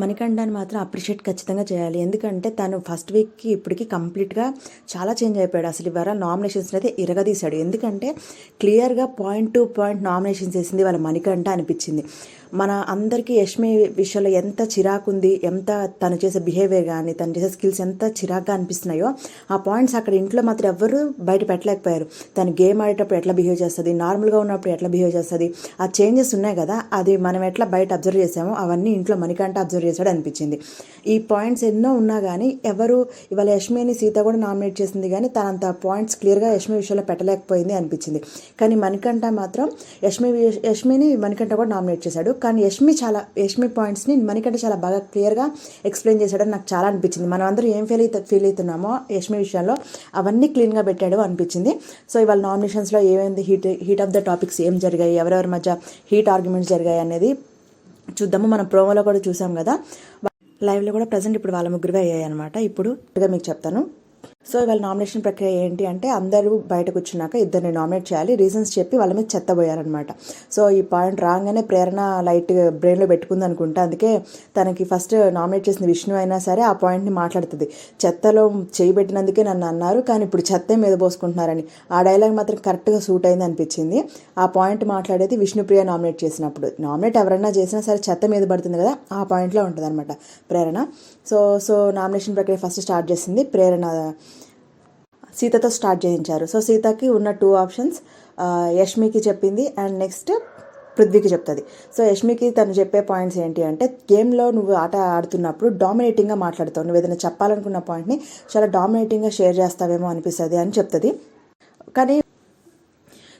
మణికండాన్ని మాత్రం అప్రిషియేట్ ఖచ్చితంగా చేయాలి. ఎందుకంటే తను ఫస్ట్ వీక్కి ఇప్పటికి కంప్లీట్గా చాలా చేంజ్ అయిపోయాడు. అసలు ఇవాళ నామినేషన్స్ అయితే ఇరగదీశాడు. ఎందుకంటే క్లియర్గా పాయింట్ టు పాయింట్ నామినేషన్స్ వేసింది వాళ్ళ మణికంఠ అనిపించింది. మన అందరికీ యష్మి విషయంలో ఎంత చిరాకు ఉంది ఎంత తను చేసే బిహేవియర్ కానీ తను చేసే స్కిల్స్ ఎంత చిరాగ్గా అనిపిస్తున్నాయో ఆ పాయింట్స్ అక్కడ ఇంట్లో మాత్రం ఎవ్వరూ బయట పెట్టలేకపోయారు. తను గేమ్ ఆడేటప్పుడు ఎట్లా బిహేవ్ చేస్తుంది నార్మల్గా ఉన్నప్పుడు ఎట్లా బిహేవ్ చేస్తుంది ఆ చేంజెస్ ఉన్నాయి కదా అది మనం ఎట్లా బయట అబ్జర్వ్ చేసామో అవన్నీ ఇంట్లో మణికంట అబ్జర్వ్ చేశాడు అనిపించింది. ఈ పాయింట్స్ ఎన్నో ఉన్నా కానీ ఎవరు ఇవాళ యష్మిని సీత కూడా నామినేట్ చేసింది కానీ తనంత పాయింట్స్ క్లియర్గా యష్మి విషయంలో పెట్టలేకపోయింది అనిపించింది. కానీ మణికంఠ మాత్రం యష్మి యష్మిని మణికంఠ కూడా నామినేట్ చేశాడు. కానీ యష్మి చాలా యష్మి పాయింట్స్ని మనకంటే చాలా బాగా క్లియర్గా ఎక్స్ప్లెయిన్ చేశాడని నాకు చాలా అనిపించింది. మనం అందరూ ఏం ఫీల్ అయితే ఫీల్ అవుతున్నామో యష్మి విషయంలో అవన్నీ క్లీన్గా పెట్టాడు అనిపించింది. సో ఇవాళ నామినేషన్స్లో ఏమైంది? Heat heat of the topics ఏం జరిగాయి? ఎవరెవరి మధ్య హీట్ ఆర్గ్యుమెంట్స్ జరిగాయి అనేది చూద్దాము. మనం ప్రోమోలో కూడా చూసాం కదా. లైవ్లో కూడా ప్రజెంట్ ఇప్పుడు వాళ్ళ ముగ్గురువే అయ్యాయి అనమాట ఇప్పుడు మీకు చెప్తాను. సో ఇవాళ నామినేషన్ ప్రక్రియ ఏంటి అంటే అందరూ బయటకు వచ్చినాక ఇద్దరిని నామినేట్ చేయాలి. రీజన్స్ చెప్పి వాళ్ళ మీద చెత్తబోయారనమాట సో ఈ పాయింట్ రాగానే ప్రేరణ లైట్ బ్రెయిన్లో పెట్టుకుంది అనుకుంటా. అందుకే తనకి ఫస్ట్ నామినేట్ చేసిన విష్ణు అయినా సరే ఆ పాయింట్ని మాట్లాడుతుంది. చెత్తలో చేయి పెట్టినందుకే నన్ను అన్నారు కానీ ఇప్పుడు చెత్తే మీద పోసుకుంటున్నారని. ఆ డైలాగ్ మాత్రం కరెక్ట్గా సూట్ అయింది అనిపించింది. ఆ పాయింట్ మాట్లాడేది విష్ణుప్రియ నామినేట్ చేసినప్పుడు. నామినేట్ ఎవరైనా చేసినా సరే చెత్త మీద పడుతుంది కదా ఆ పాయింట్లో ఉంటుంది అనమాట ప్రేరణ. సో సో నామినేషన్ ప్రక్రియ ఫస్ట్ స్టార్ట్ చేసింది ప్రేరణ సీతతో స్టార్ట్ చేయించారు. సో సీతకి ఉన్న టూ ఆప్షన్స్ యష్మికి చెప్పింది అండ్ నెక్స్ట్ పృథ్వీకి చెప్తుంది. సో యష్మికి తను చెప్పే పాయింట్స్ ఏంటి అంటే గేమ్లో నువ్వు ఆట ఆడుతున్నప్పుడు డామినేటింగ్గా మాట్లాడతావు. నువ్వు ఏదైనా చెప్పాలనుకున్న పాయింట్ని చాలా డామినేటింగ్గా షేర్ చేస్తావేమో అనిపిస్తుంది అని చెప్తుంది. కానీ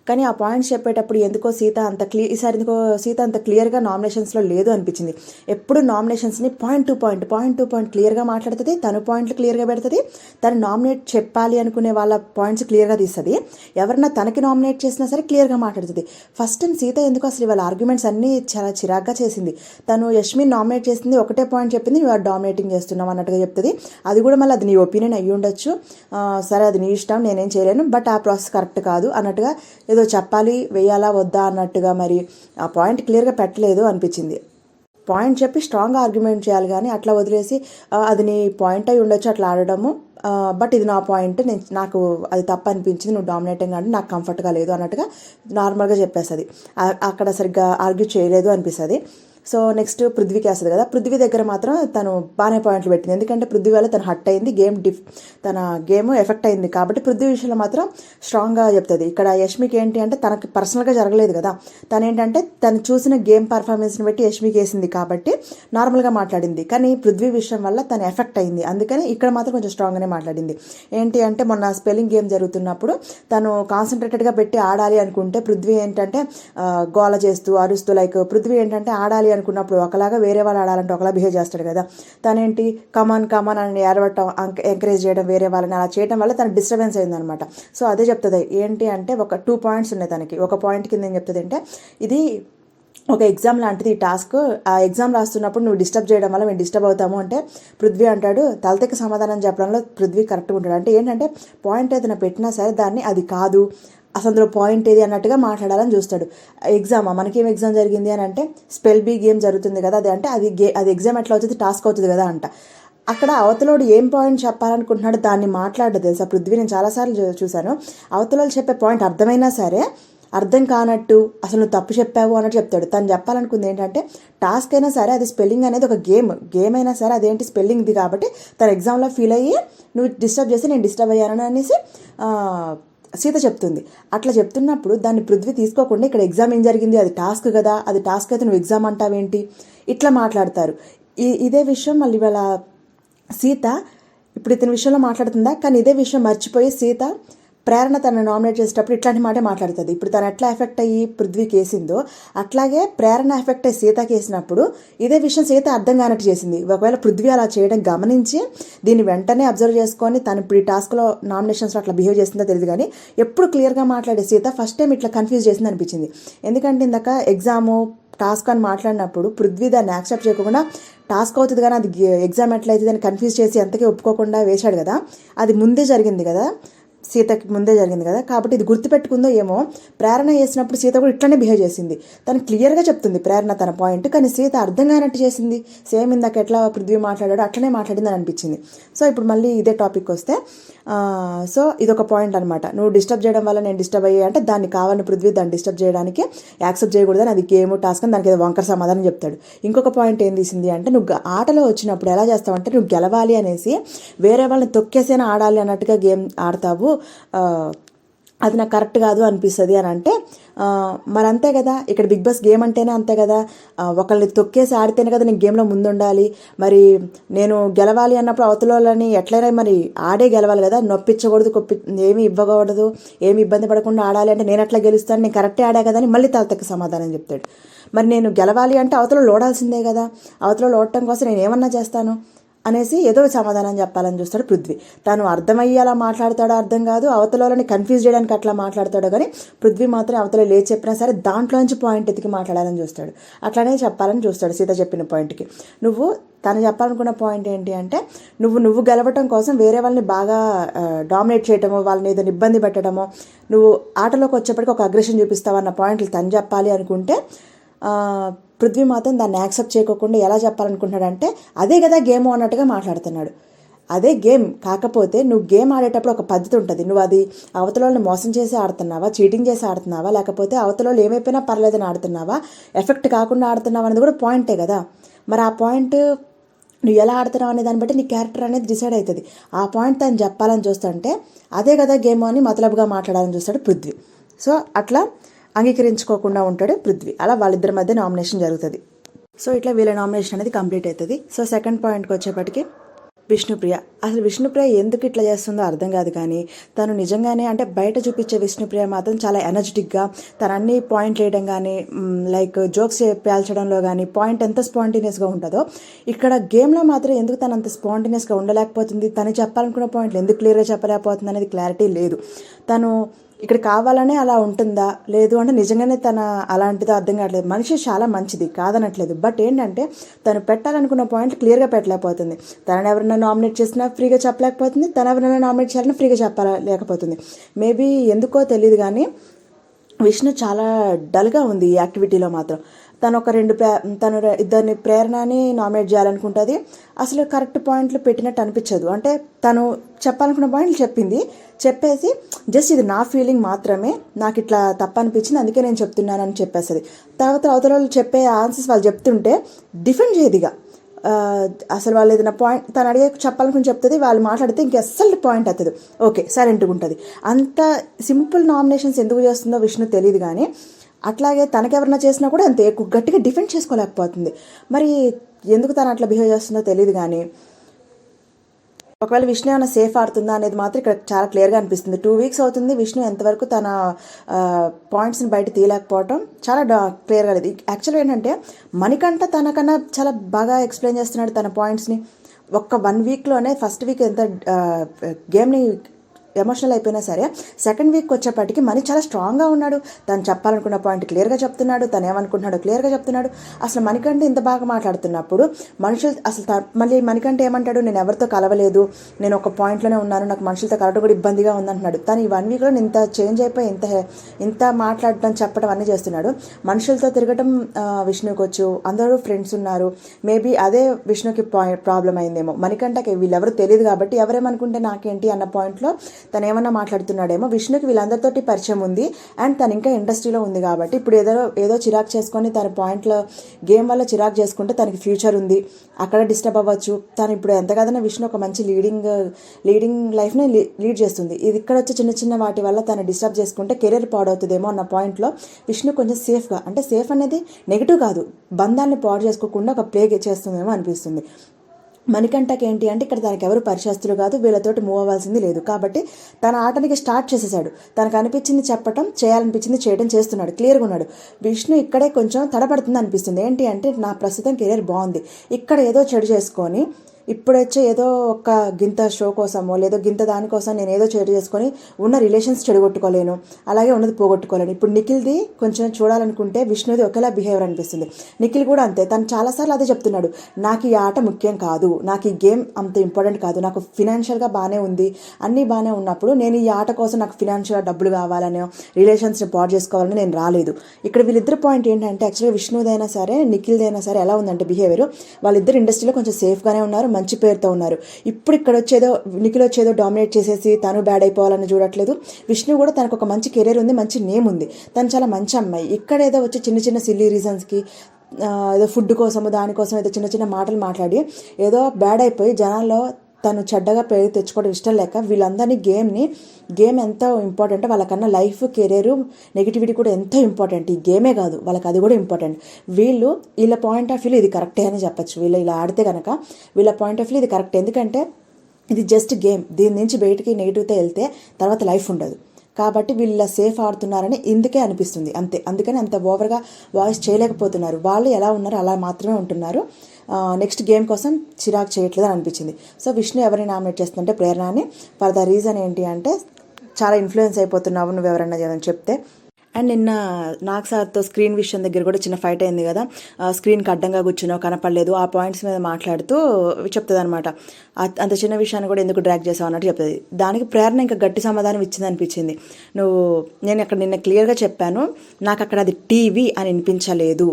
కానీ ఆ పాయింట్స్ చెప్పేటప్పుడు ఎందుకో సీత అంత క్లియర్ ఈసారి ఎందుకో సీత అంత క్లియర్గా నామినేషన్స్లో లేదు అనిపించింది. ఎప్పుడు నామినేషన్స్ని point to point point to point క్లియర్గా మాట్లాడుతుంది తను పాయింట్లు క్లియర్గా పెడుతుంది తను నామినేట్ చెప్పాలి అనుకునే వాళ్ళ పాయింట్స్ క్లియర్గా తీస్తుంది ఎవరన్నా తనకి నామినేట్ చేసినా సరే క్లియర్గా మాట్లాడుతుంది. ఫస్ట్ టైం సీత ఎందుకు అసలు వాళ్ళ ఆర్గ్యుమెంట్స్ అన్నీ చాలా చిరాగ్గా చేసింది. తను యష్మిని నామినేట్ చేసింది ఒకటే పాయింట్ చెప్పింది నువ్వు డామినేటింగ్ చేస్తున్నావు అన్నట్టుగా చెప్తుంది. అది కూడా మళ్ళీ అది నీ ఒపీనియన్ అయ్యి ఉండొచ్చు సరే అది నీ ఇష్టం నేనేం చేయలేను బట్ ఆ ప్రాసెస్ కరెక్ట్ కాదు అన్నట్టుగా ఏదో చెప్పాలి వేయాలా వద్దా అన్నట్టుగా మరి ఆ పాయింట్ క్లియర్గా పెట్టలేదు అనిపించింది. పాయింట్ చెప్పి స్ట్రాంగ్ ఆర్గ్యుమెంట్ చేయాలి కానీ అట్లా వదిలేసి అది నీ పాయింట్ అయి ఉండొచ్చు అట్లా ఆడడము. బట్ ఇది నా పాయింట్ నేను నాకు అది తప్పు అనిపించింది. నువ్వు డామినేటింగ్ అంటే నాకు కంఫర్ట్గా లేదు అన్నట్టుగా నార్మల్గా చెప్పేస్తుంది. అక్కడ సరిగ్గా ఆర్గ్యూ చేయలేదు అనిపిస్తుంది. సో నెక్స్ట్ పృథ్వీకి వేస్తుంది కదా. పృథ్వీ దగ్గర మాత్రం తను బాగానే పాయింట్లు పెట్టింది. ఎందుకంటే పృథ్వీ వల్ల తను హట్ అయింది గేమ్ డిఫ్ తన గేమ్ ఎఫెక్ట్ అయింది కాబట్టి పృథ్వీ విషయంలో మాత్రం స్ట్రాంగ్గా చెప్తుంది. ఇక్కడ యష్మికి ఏంటి అంటే తనకి పర్సనల్గా జరగలేదు కదా. తను ఏంటంటే తను చూసిన గేమ్ పర్ఫార్మెన్స్ని బట్టి యష్మికి వేసింది కాబట్టి నార్మల్గా మాట్లాడింది. కానీ పృథ్వీ విషయం వల్ల తను ఎఫెక్ట్ అయింది. అందుకని ఇక్కడ మాత్రం కొంచెం స్ట్రాంగ్గానే మాట్లాడింది. ఏంటి అంటే మొన్న స్పెల్లింగ్ గేమ్ జరుగుతున్నప్పుడు తను కాన్సన్ట్రేటెడ్గా పెట్టి ఆడాలి అనుకుంటే పృథ్వీ ఏంటంటే గోల చేస్తూ అరుస్తూ లైక్ పృథ్వీ ఏంటంటే ఆడాలి అనుకున్నప్పుడు ఒకలాగా వేరే వాళ్ళు ఆడాలంటే ఒకలా బిహేవ్ చేస్తాడు కదా. తనేంటి కమాన్ కమాన్ అని ఏడవటం ఎంకరేజ్ చేయడం వేరే వాళ్ళని అలా చేయడం వల్ల తన డిస్టర్బెన్స్ అయిందనమాట. సో అదే చెప్తుంది. ఏంటి అంటే ఒక టూ పాయింట్స్ ఉన్నాయి తనకి. ఒక పాయింట్ కింద ఏం చెప్తుంది అంటే ఇది ఒక ఎగ్జామ్ లాంటిది ఈ టాస్క్ ఆ ఎగ్జామ్ రాస్తున్నప్పుడు నువ్వు డిస్టర్బ్ చేయడం వల్ల మేము డిస్టర్బ్ అవుతాము. అంటే పృథ్వీ అంటాడు తలతెక్క సమాధానం చెప్పడంలో పృథ్వీ కరెక్ట్గా ఉంటాడు. అంటే ఏంటంటే పాయింట్ ఏదైనా పెట్టినా సరే దాన్ని అది కాదు. అసలు అందులో పాయింట్ ఏది అన్నట్టుగా మాట్లాడాలని చూస్తాడు. ఎగ్జామా మనకేం ఎగ్జామ్ జరిగింది అని అంటే స్పెల్ బీ గేమ్ జరుగుతుంది కదా అది అంటే అది గే అది ఎగ్జామ్ ఎట్లా అవుతుంది? టాస్క్ అవుతుంది కదా అంట. అక్కడ అవతలోడు ఏం పాయింట్ చెప్పాలనుకుంటున్నాడో దాన్ని మాట్లాడదు తెలుసా? పృథ్వీ నేను చాలాసార్లు చూ- చూశాను. అవతలలో చెప్పే పాయింట్ అర్థమైనా సరే అర్థం కానట్టు అసలు నువ్వు తప్పు చెప్పావు అన్నట్టు చెప్తాడు. తను చెప్పాలనుకుంది ఏంటంటే టాస్క్ అయినా సరే అది స్పెల్లింగ్ అనేది ఒక గేమ్ గేమ్ అయినా సరే అదేంటి? స్పెల్లింగ్ది కాబట్టి తన ఎగ్జామ్లో ఫీల్ అయ్యి నువ్వు డిస్టర్బ్ చేసి నేను డిస్టర్బ్ అయ్యాను అనేసి సీత చెప్తుంది. అట్లా చెప్తున్నప్పుడు దాన్ని పృథ్వీ తీసుకోకుండా ఇక్కడ ఎగ్జామ్ ఏం జరిగింది? అది టాస్క్ కదా. అది టాస్క్ అయితే నువ్వు ఎగ్జామ్ అంటావేంటి? ఇట్లా మాట్లాడతారు. ఇదే విషయం మళ్ళీ ఇవాళ సీత ఇప్పుడు ఇతని విషయంలో మాట్లాడుతుందా? కానీ ఇదే విషయం మర్చిపోయి సీత ప్రేరణ తనను నామినేట్ చేసేటప్పుడు ఇట్లాంటి మాటే మాట్లాడుతుంది. ఇప్పుడు తను ఎట్లా ఎఫెక్ట్ అయ్యి పృథ్వీకి వేసిందో అట్లాగే ప్రేరణ ఎఫెక్ట్ అయ్యి సీతకి వేసినప్పుడు ఇదే విషయం సీత అర్థం కానట్టు చేసింది. ఒకవేళ పృథ్వీ అలా చేయడం గమనించి దీన్ని వెంటనే అబ్జర్వ్ చేసుకొని తను ఇప్పుడు ఈ టాస్క్లో నామినేషన్స్లో అట్లా బిహేవ్ చేసిందో తెలియదు కానీ ఎప్పుడు క్లియర్గా మాట్లాడే సీత ఫస్ట్ టైం ఇట్లా కన్ఫ్యూజ్ చేసింది అనిపించింది. ఎందుకంటే ఇందాక ఎగ్జాము టాస్క్ అని మాట్లాడినప్పుడు పృథ్వీ దాన్ని యాక్సెప్ట్ చేయకుండా టాస్క్ అవుతుంది కానీ అది ఎగ్జామ్ ఎట్లయితే దాన్ని కన్ఫ్యూజ్ చేసి ఎంతకీ ఒప్పుకోకుండా వేశాడు కదా. అది ముందే జరిగింది కదా. సీతకి ముందే జరిగింది కదా. కాబట్టి ఇది గుర్తుపెట్టుకుందో ఏమో ప్రేరణ చేసినప్పుడు సీత కూడా ఇట్లనే బిహేవ్ చేసింది. తను క్లియర్గా చెప్తుంది ప్రేరణ తన పాయింట్ కానీ సీత అర్థం కానట్టు చేసింది. సేమ్ ఇందాక ఎట్లా పృథ్వీ మాట్లాడాడో అట్లనే మాట్లాడింది అని అనిపించింది. సో ఇప్పుడు మళ్ళీ ఇదే టాపిక్ వస్తే సో ఇదొక పాయింట్ అనమాట నువ్వు డిస్టర్బ్ చేయడం వల్ల నేను డిస్టర్బ్ అయ్యా అంటే దాన్ని కావాలని పృథ్వీ దాన్ని డిస్టర్బ్ చేయడానికి యాక్సెప్ట్ చేయకూడదని అది గేమ్ టాస్క్ అని దానికి ఏదో వంకర సమాధానం చెప్తాడు. ఇంకొక పాయింట్ ఏం తీసింది అంటే నువ్వు ఆటలో వచ్చినప్పుడు ఎలా చేస్తావు అంటే నువ్వు గెలవాలి అనేసి వేరే వాళ్ళని తొక్కేసైనా ఆడాలి అన్నట్టుగా గేమ్ ఆడతావు. అది నాకు కరెక్ట్ కాదు అనిపిస్తుంది అని అంటే మరి అంతే కదా ఇక్కడ బిగ్ బాస్ గేమ్ అంటేనే అంతే కదా ఒకళ్ళని తొక్కేసి ఆడితేనే కదా నేను గేమ్లో ముందుండాలి మరి నేను గెలవాలి అన్నప్పుడు అవతలని వాళ్ళని ఎట్లయినా మరి ఆడే గెలవాలి కదా నొప్పించకూడదు కొప్పి ఏమి ఇవ్వకూడదు ఏమి ఇబ్బంది పడకుండా ఆడాలి అంటే నేను ఎట్లా గెలుస్తాను నేను కరెక్టే ఆడా కదా అని మళ్ళీ తలతక్క సమాధానం చెప్తాడు. మరి నేను గెలవాలి అంటే అవతల లోడాల్సిందే కదా అవతల లోడటం కోసం నేను ఏమన్నా చేస్తాను? అనేసి ఏదో సమాధానం చెప్పాలని చూస్తాడు పృథ్వీ. తను అర్థమయ్యేలా మాట్లాడతాడో అర్థం కాదు అవతల కన్ఫ్యూజ్ చేయడానికి అట్లా మాట్లాడతాడో కానీ పృథ్వీ మాత్రం అవతల లేచి చెప్పినా సరే దాంట్లో నుంచి పాయింట్ ఎతికి మాట్లాడాలని చూస్తాడు. అట్లానే చెప్పాలని చూస్తాడు సీత చెప్పిన పాయింట్కి నువ్వు తను చెప్పాలనుకున్న పాయింట్ ఏంటి అంటే నువ్వు నువ్వు గెలవటం కోసం వేరే వాళ్ళని బాగా డామినేట్ చేయటమో వాళ్ళని ఏదైనా ఇబ్బంది పెట్టడమో నువ్వు ఆటలోకి వచ్చేప్పటికి ఒక అగ్రెషన్ చూపిస్తావు అన్న పాయింట్లు తను చెప్పాలి అనుకుంటే పృథ్వీ మాత్రం దాన్ని యాక్సెప్ట్ చేయకోకుండా ఎలా చెప్పాలనుకుంటున్నాడంటే అదే కదా గేమ్ అన్నట్టుగా మాట్లాడుతున్నాడు. అదే గేమ్ కాకపోతే నువ్వు గేమ్ ఆడేటప్పుడు ఒక పద్ధతి ఉంటుంది. నువ్వు అది అవతలని మోసం చేసి ఆడుతున్నావా చీటింగ్ చేసి ఆడుతున్నావా లేకపోతే అవతలలో ఏమైపోయినా పర్లేదని ఆడుతున్నావా ఎఫెక్ట్ కాకుండా ఆడుతున్నావా అనేది కూడా పాయింటే కదా. మరి ఆ పాయింట్ నువ్వు ఎలా ఆడుతున్నావు అనే దాన్ని బట్టి నీ క్యారెక్టర్ అనేది డిసైడ్ అవుతుంది. ఆ పాయింట్ తను చెప్పాలని చూస్తుంటే అదే కదా గేమ్ అని మతలబుగా మాట్లాడాలని చూస్తాడు పృథ్వీ. సో అట్లా అంగీకరించుకోకుండా ఉంటాడు పృథ్వీ. అలా వాళ్ళిద్దరి మధ్య నామినేషన్ జరుగుతుంది. సో ఇట్లా వీళ్ళ నామినేషన్ అనేది కంప్లీట్ అవుతుంది సో సెకండ్ పాయింట్కి వచ్చేప్పటికి విష్ణుప్రియ. అసలు విష్ణుప్రియ ఎందుకు ఇట్లా చేస్తుందో అర్థం కాదు కానీ తను నిజంగానే అంటే బయట చూపించే విష్ణుప్రియ మాత్రం చాలా ఎనర్జెటిక్గా తన అన్ని పాయింట్లు వేయడం కానీ లైక్ జోక్స్ పేల్చడంలో కానీ పాయింట్ ఎంత స్పాంటేనియస్గా ఉంటుందో ఇక్కడ గేమ్లో మాత్రం ఎందుకు తను అంత స్పాంటేనియస్గా ఉండలేకపోతుంది? తను చెప్పాలనుకున్న పాయింట్లు ఎందుకు క్లియర్గా చెప్పలేకపోతుంది అనేది క్లారిటీ లేదు. తను ఇక్కడ కావాలనే అలా ఉంటుందా? లేదు అంటే నిజంగానే తన అలాంటిదో అర్థం కావట్లేదు. మనిషి చాలా మంచిది కాదనట్లేదు. బట్ ఏంటంటే తను పెట్టాలనుకున్న పాయింట్ క్లియర్గా పెట్టలేకపోతుంది. తనని ఎవరైనా నామినేట్ చేసినా ఫ్రీగా చెప్పలేకపోతుంది. తను ఎవరైనా నామినేట్ చేయాలన్నా ఫ్రీగా చెప్పలేకపోతుంది. మేబీ ఎందుకో తెలియదు కానీ విష్ణు చాలా డల్గా ఉంది ఈ యాక్టివిటీలో మాత్రం. తను ఒక రెండు ప్రే తను ఇద్దరిని ప్రేరణని నామినేట్ చేయాలనుకుంటుంది. అసలు కరెక్ట్ పాయింట్లు పెట్టినట్టు అనిపించదు. అంటే తను చెప్పాలనుకున్న పాయింట్లు చెప్పింది. చెప్పేసి జస్ట్ ఇది నా ఫీలింగ్ మాత్రమే. నాకు ఇట్లా తప్పనిపించింది. అందుకే నేను చెప్తున్నానని చెప్పేస్తుంది. తర్వాత అవతల వాళ్ళు చెప్పే ఆన్సర్స్ వాళ్ళు చెప్తుంటే డిఫెండ్ చేయదు ఇక. అసలు వాళ్ళు ఏదైనా పాయింట్ తను అడిగే చెప్పాలనుకుని చెప్తుంది. వాళ్ళు మాట్లాడితే ఇంక అస్సలు పాయింట్ అవుతుంది. ఓకే సైలెంట్గా ఉంటుంది. అంత సింపుల్ నామినేషన్స్ ఎందుకు చేస్తుందో విష్ణు తెలియదు కానీ అట్లాగే తనకెవరన్నా చేసినా కూడా అంతే ఎక్కువ గట్టిగా డిఫెండ్ చేసుకోలేకపోతుంది. మరి ఎందుకు తను అట్లా బిహేవ్ చేస్తుందో తెలియదు కానీ ఒకవేళ విష్ణు ఏమైనా సేఫ్ ఆడుతుందా అనేది మాత్రం ఇక్కడ చాలా క్లియర్గా అనిపిస్తుంది. టూ వీక్స్ అవుతుంది విష్ణు ఎంతవరకు తన పాయింట్స్ని బయట తీయలేకపోవటం చాలా క్లియర్గా లేదు. యాక్చువల్గా ఏంటంటే మణికంఠ తనకన్నా చాలా బాగా ఎక్స్ప్లెయిన్ చేస్తున్నాడు తన పాయింట్స్ని ఒక్క వన్ వీక్లోనే ఫస్ట్ వీక్ ఎంత గేమ్ని ఎమోషనల్ అయిపోయినా సరే సెకండ్ వీక్ వచ్చేప్పటికి మనీ చాలా స్ట్రాంగ్గా ఉన్నాడు. తను చెప్పాలనుకున్న పాయింట్ క్లియర్గా చెప్తున్నాడు. తను ఏమనుకుంటున్నాడో క్లియర్గా చెప్తున్నాడు. అసలు మణికంఠ ఇంత బాగా మాట్లాడుతున్నప్పుడు మనుషులు అసలు త- మళ్ళీ మణికంఠ ఏమంటాడు? నేను ఎవరితో కలవలేదు. నేను ఒక పాయింట్లోనే ఉన్నాను. నాకు మనుషులతో కలవడం కూడా ఇబ్బందిగా ఉందంటున్నాడు. తను ఈ వన్ వీక్లో ఇంత చేంజ్ అయిపోయి ఇంత ఇంత మాట్లాడటం చెప్పడం అన్నీ చేస్తున్నాడు. మనుషులతో తిరగటం విష్ణుకొచ్చు విష్ణుకి వచ్చు. అందరూ ఫ్రెండ్స్ ఉన్నారు. మేబీ అదే విష్ణుకి పాయింట్ ప్రాబ్లం అయిందేమో. మణికంఠకి వీళ్ళెవరు తెలియదు కాబట్టి ఎవరేమనుకుంటే నాకేంటి అన్న పాయింట్లో తను ఏమన్నా మాట్లాడుతున్నాడేమో విష్ణుకి వీళ్ళందరితోటి పరిచయం ఉంది అండ్ తను ఇంకా ఇండస్ట్రీలో ఉంది కాబట్టి ఇప్పుడు ఏదో ఏదో చిరాకు చేసుకొని తన పాయింట్లో గేమ్ వల్ల చిరాకు చేసుకుంటే తనకి ఫ్యూచర్ ఉంది. అక్కడ డిస్టర్బ్ అవ్వచ్చు. తను ఇప్పుడు ఎంత కాదన్నా విష్ణు ఒక మంచి లీడింగ్ లీడింగ్ లైఫ్ని లీడ్ చేస్తుంది. ఇది ఇక్కడ వచ్చే చిన్న చిన్న వాటి వల్ల తను డిస్టర్బ్ చేసుకుంటే కెరీర్ పాడవుతుందేమో అన్న పాయింట్లో విష్ణు కొంచెం సేఫ్గా అంటే సేఫ్ అనేది నెగిటివ్ కాదు. బంధాన్ని పాడు చేసుకోకుండా ఒక ప్లే చేస్తుందేమో అనిపిస్తుంది. మణికంఠకి ఏంటి అంటే ఇక్కడ తనకి ఎవరు పరిచయస్తులు కాదు వీళ్ళతోటి మూవ్ అవ్వాల్సింది లేదు. కాబట్టి తన ఆటనికి స్టార్ట్ చేసేసాడు. తనకు అనిపించింది చెప్పటం చేయాలనిపించింది చేయడం చేస్తున్నాడు. క్లియర్గా ఉన్నాడు. విష్ణు ఇక్కడే కొంచెం తడబడుతుంది అనిపిస్తుంది. ఏంటి అంటే నా ప్రస్తుతం కెరీర్ బాగుంది. ఇక్కడ ఏదో చెడు చేసుకొని ఇప్పుడొచ్చే ఏదో ఒక గింత షో కోసమో లేదో గింత దానికోసం నేను ఏదో చెడు చేసుకొని ఉన్న రిలేషన్స్ చెడగొట్టుకోలేను. అలాగే ఉన్నది పోగొట్టుకోలేను. ఇప్పుడు నిఖిల్ది కొంచెం చూడాలనుకుంటే విష్ణుది ఒకేలా బిహేవియర్ అనిపిస్తుంది. నిఖిల్ కూడా అంతే. తను చాలాసార్లు అదే చెప్తున్నాడు. నాకు ఈ ఆట ముఖ్యం కాదు. నాకు ఈ గేమ్ అంత ఇంపార్టెంట్ కాదు. నాకు ఫినాన్షియల్గా బాగానే ఉంది. అన్నీ బాగానే ఉన్నప్పుడు నేను ఈ ఆట కోసం నాకు ఫినాన్షియల్గా డబ్బులు కావాలని రిలేషన్స్ని పాడు చేసుకోవాలని నేను రాలేదు. ఇక్కడ వీళ్ళిద్దరు పాయింట్ ఏంటంటే యాక్చువల్గా విష్ణుదైనా సరే నిఖిల్దైనా సరే ఎలా ఉందంటే బిహేవియర్ వాళ్ళిద్దరు ఇండస్ట్రీలో కొంచెం సేఫ్గానే ఉన్నారు. మంచి పేరుతో ఉన్నారు. ఇప్పుడు ఇక్కడ వచ్చేదో నిఖిల్ వచ్చేదో డామినేట్ చేసేసి తను బ్యాడ్ అయిపోవాలని చూడట్లేదు. విష్ణు కూడా తనకు ఒక మంచి కెరీర్ ఉంది మంచి నేమ్ ఉంది. తను చాలా మంచి అమ్మాయి. ఇక్కడ ఏదో వచ్చి చిన్న చిన్న సిల్లీ రీజన్స్కి ఏదో ఫుడ్ కోసము దానికోసం ఏదో చిన్న చిన్న మాటలు మాట్లాడి ఏదో బ్యాడ్ అయిపోయి జనాల్లో తను చెడ్డగా పేరు తెచ్చుకోవడం ఇష్టం లేక వీళ్ళందరినీ గేమ్ని గేమ్ ఎంత ఇంపార్టెంట్ వాళ్ళకన్నా లైఫ్ కెరీరు నెగిటివిటీ కూడా ఎంతో ఇంపార్టెంట్ ఈ గేమే కాదు వాళ్ళకి అది కూడా ఇంపార్టెంట్ వీళ్ళు వీళ్ళ పాయింట్ ఆఫ్ వ్యూలో ఇది కరెక్టే అని చెప్పచ్చు. వీళ్ళు ఇలా ఆడితే కనుక వీళ్ళ పాయింట్ ఆఫ్ వ్యూ ఇది కరెక్ట్ ఎందుకంటే ఇది జస్ట్ గేమ్ దీని నుంచి బయటికి నెగిటివ్తో వెళ్తే తర్వాత లైఫ్ ఉండదు. కాబట్టి వీళ్ళ సేఫ్ ఆడుతున్నారని ఇందుకే అనిపిస్తుంది. అంతే. అందుకని అంత ఓవర్గా వాయిస్ చేయలేకపోతున్నారు. వాళ్ళు ఎలా ఉన్నారో అలా మాత్రమే ఉంటున్నారు. నెక్స్ట్ గేమ్ కోసం చిరాకు చేయట్లేదు అని అనిపించింది. సో విష్ణు ఎవరిని నామినేట్ చేస్తుందంటే ప్రేరణని. ఫర్ ద రీజన్ ఏంటి అంటే చాలా ఇన్ఫ్లుయెన్స్ అయిపోతున్నావు నువ్వు ఎవరన్నా ఏదైనా చెప్తే. అండ్ నిన్న నాగ్ సార్తో స్క్రీన్ విషయం దగ్గర కూడా చిన్న ఫైట్ అయింది కదా. స్క్రీన్కి అడ్డంగా కూర్చున్నావు కనపడలేదు. ఆ పాయింట్స్ మీద మాట్లాడుతూ చెప్తుంది అనమాట అంత చిన్న విషయాన్ని కూడా ఎందుకు డ్రాక్ చేసావు అన్నట్టు చెప్తుంది. దానికి ప్రేరణ ఇంకా గట్టి సమాధానం ఇచ్చింది అనిపించింది. నువ్వు నేను అక్కడ నిన్న క్లియర్గా చెప్పాను. నాకు అక్కడ అది టీవీ అని వినిపించలేదు.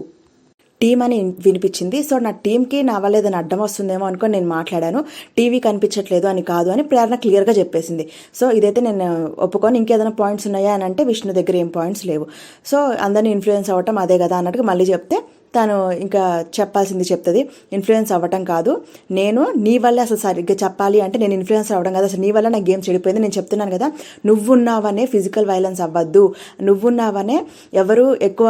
టీం అని వినిపించింది. సో నా టీంకి నా వల్ల ఏదైనా అడ్డం వస్తుందేమో అనుకొని నేను మాట్లాడాను. టీవీ కనిపించట్లేదు అని కాదు అని ప్రేరణ క్లియర్గా చెప్పేసింది. సో ఇదైతే నేను ఒప్పుకొని ఇంకేదైనా పాయింట్స్ ఉన్నాయా అని అంటే విష్ణు దగ్గర ఏం పాయింట్స్ లేవు. సో అందరినీ ఇన్ఫ్లుయెన్స్ అవ్వటం అదే కదా అన్నట్టుగా మళ్ళీ చెప్తే తను ఇంకా చెప్పాల్సింది చెప్తుంది ఇన్ఫ్లుయెన్స్ అవ్వటం కాదు. నేను నీ వల్లే అసలు సరిగ్గా చెప్పాలి అంటే నేను ఇన్ఫ్లుయెన్స్ అవ్వడం కదా. అసలు నీ వల్ల నా గేమ్ చెడిపోయింది. నేను చెప్తున్నాను కదా నువ్వున్నావనే ఫిజికల్ వైలెన్స్ అవ్వద్దు. నువ్వున్నావనే ఎవరు ఎక్కువ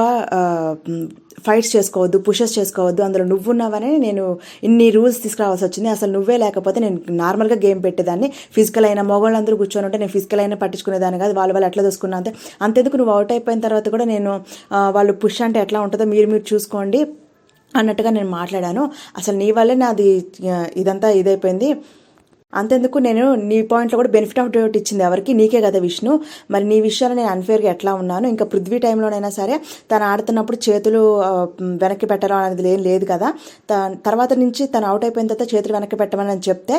ఫైట్స్ చేసుకోవద్దు పుషెస్ చేసుకోవద్దు. అందులో నువ్వున్నావని నేను ఇన్ని రూల్స్ తీసుకురావాల్సి వచ్చింది. అసలు నువ్వే లేకపోతే నేను నార్మల్గా గేమ్ పెట్టేదాన్ని. ఫిజికల్ అయిన మగవాళ్ళందరూ కూర్చొని ఉంటే నేను ఫిజికల్ అయినా పట్టించుకునేదాన్ని కాదు. వాళ్ళు వాళ్ళు ఎట్లా చూసుకున్నా అంతే. అంతెందుకు? నువ్వు అవుట్ అయిపోయిన తర్వాత కూడా నేను వాళ్ళు పుష్ అంటే ఎట్లా ఉంటుందో మీరు మీరు చూసుకోండి. అన్నట్టుగా నేను మాట్లాడాను. అసలు నీ వల్లే నాది ఇదంతా ఇదైపోయింది. అంతెందుకు నేను నీ పాయింట్లో కూడా బెనిఫిట్ ఆఫ్ డౌట్ ఇచ్చింది ఎవరికి? నీకే కదా విష్ణు. మరి నీ విషయాలు నేను అన్ఫేర్గా ఎట్లా ఉన్నాను? ఇంకా పృథ్వీ టైంలోనైనా సరే తను ఆడుతున్నప్పుడు చేతులు వెనక్కి పెట్టడం అనేది ఏం లేదు కదా. తర్వాత నుంచి తను అవుట్ అయిపోయిన తర్వాత చేతులు వెనక్కి పెట్టమని చెప్తే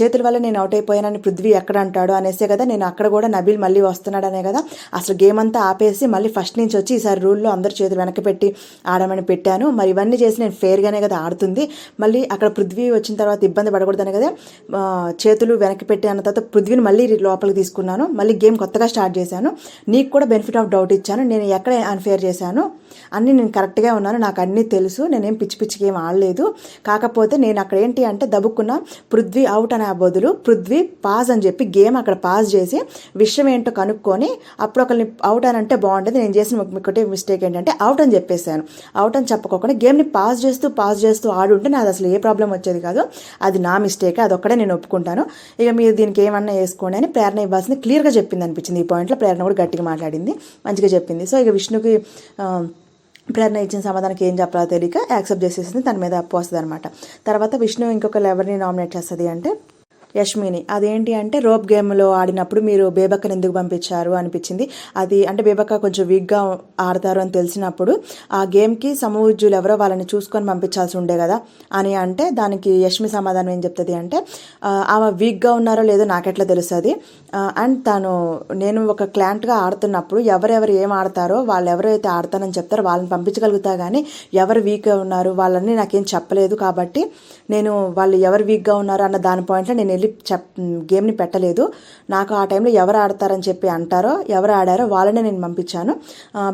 చేతుల వల్ల నేను అవుట్ అయిపోయానని పృథ్వీ ఎక్కడ అంటాడు అనేసే కదా నేను అక్కడ కూడా నబీల్ మళ్ళీ వస్తున్నాడనే కదా. అసలు గేమ్ అంతా ఆపేసి మళ్ళీ ఫస్ట్ నుంచి వచ్చి ఈసారి రూల్లో అందరు చేతులు వెనక్కి పెట్టి ఆడమని పెట్టాను. మరి ఇవన్నీ చేసి నేను ఫేర్గానే కదా ఆడుతుంది. మళ్ళీ అక్కడ పృథ్వీ వచ్చిన తర్వాత ఇబ్బంది పడకూడదనే కదా చేతులు వెనక్కి పెట్టి అన్న తర్వాత పృథ్వీని మళ్ళీ లోపలికి తీసుకున్నాను. మళ్ళీ గేమ్ కొత్తగా స్టార్ట్ చేశాను. నీకు కూడా బెనిఫిట్ ఆఫ్ డౌట్ ఇచ్చాను. నేను ఎక్కడ అన్ఫేర్ చేశాను? అన్నీ నేను కరెక్ట్గా ఉన్నాను. నాకు అన్నీ తెలుసు. నేనేం పిచ్చి పిచ్చికి ఏం ఆడలేదు. కాకపోతే నేను అక్కడ ఏంటి అంటే దబుక్కున్న పృథ్వీ అవుట్ అనే బదులు పృథ్వీ పాజ్ అని చెప్పి గేమ్ అక్కడ పాజ్ చేసి విషయం ఏంటో కనుక్కొని అప్పుడు ఒకరిని అవుట్ అని అంటే బాగుంటుంది నేను చేసిన ఒకటి మిస్టేక్ ఏంటంటే అవుట్ అని చెప్పేశాను. అవుట్ అని చెప్పకోకుండా గేమ్ని పాజ్ చేస్తూ పాజ్ చేస్తూ ఆడుంటే నాది అసలు ఏ ప్రాబ్లం వచ్చేది కాదు. అది నా మిస్టేక్ అది ఒక్కడే నేను పెట్టుకుంటాను ఇక మీరు దీనికి ఏమన్నా వేసుకోండి అని ప్రేరణ ఇవ్వాల్సింది క్లియర్గా చెప్పింది అనిపించింది. ఈ పాయింట్లో ప్రేరణ కూడా గట్టిగా మాట్లాడింది. మంచిగా చెప్పింది. సో ఇక విష్ణుకి ప్రేరణ ఇచ్చిన సమాధానానికి ఏం చెప్పాలో తెలియక యాక్సెప్ట్ చేసేసింది. తన మీద అప్పు వస్తుంది అనమాట తర్వాత విష్ణు ఇంకొకరు ఎవరిని నామినేట్ చేస్తుంది అంటే యష్మిని. అదేంటి అంటే రోప్ గేమ్లో ఆడినప్పుడు మీరు బేబక్కని ఎందుకు పంపించారు అనిపించింది. అది అంటే బేబక్క కొంచెం వీక్గా ఆడతారు అని తెలిసినప్పుడు ఆ గేమ్కి సమూజ్జులు ఎవరో వాళ్ళని చూసుకొని పంపించాల్సి ఉండే కదా అని అంటే దానికి యష్మి సమాధానం ఏం చెప్తుంది అంటే ఆమె వీక్గా ఉన్నారో లేదో నాకెట్లా తెలుస్తుంది. అండ్ తను నేను ఒక క్లాంట్గా ఆడుతున్నప్పుడు ఎవరెవరు ఏం ఆడతారో వాళ్ళు ఎవరైతే ఆడతానని చెప్తారో వాళ్ళని పంపించగలుగుతా కానీ ఎవరు వీక్గా ఉన్నారు వాళ్ళని నాకేం చెప్పలేదు కాబట్టి నేను వాళ్ళు ఎవరు వీక్గా ఉన్నారు అన్న దాని పాయింట్లో నేను వెళ్ళి చెప్ గేమ్ని పెట్టలేదు. నాకు ఆ టైంలో ఎవరు ఆడతారని చెప్పి అంటారో ఎవరు ఆడారో వాళ్ళనే నేను పంపించాను.